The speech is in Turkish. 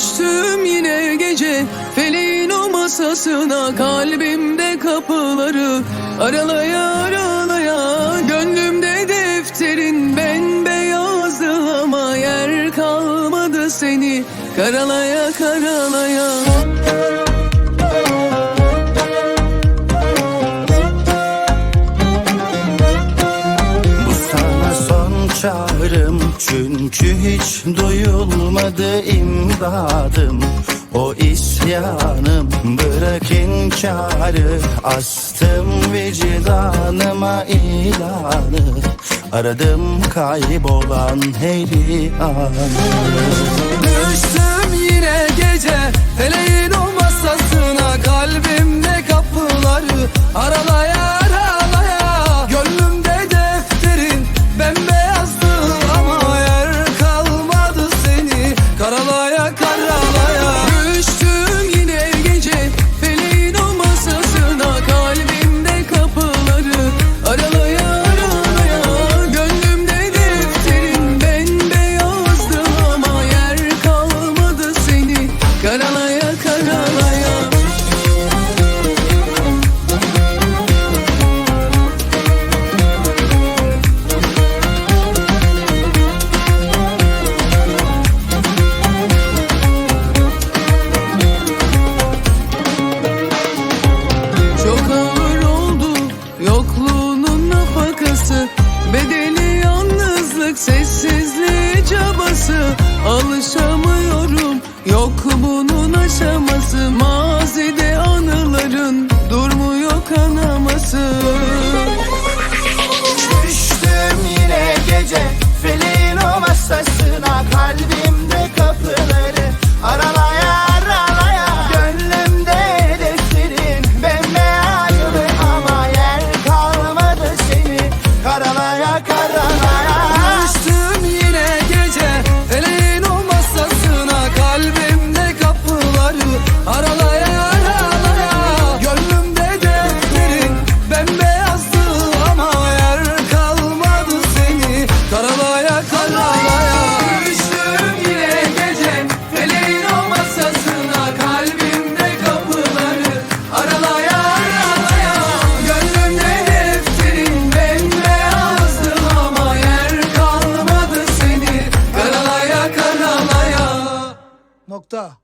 Düştüm yine gece feleğin o masasına Kalbimde kapıları aralaya aralaya Gönlümde defterin bembeyazdı ama yer kalmadı seni Karalaya karalaya hiç duyulmadı imdadım. O isyanım bırak inkarı Astım vicdanıma ilanı. Aradım kaybolan her anı Düştüm yine gece Feleğin o masasına Kalbimde kapıları Aralaya yok bunun aşaması Mazide anıların durmuyor kanaması Nokta.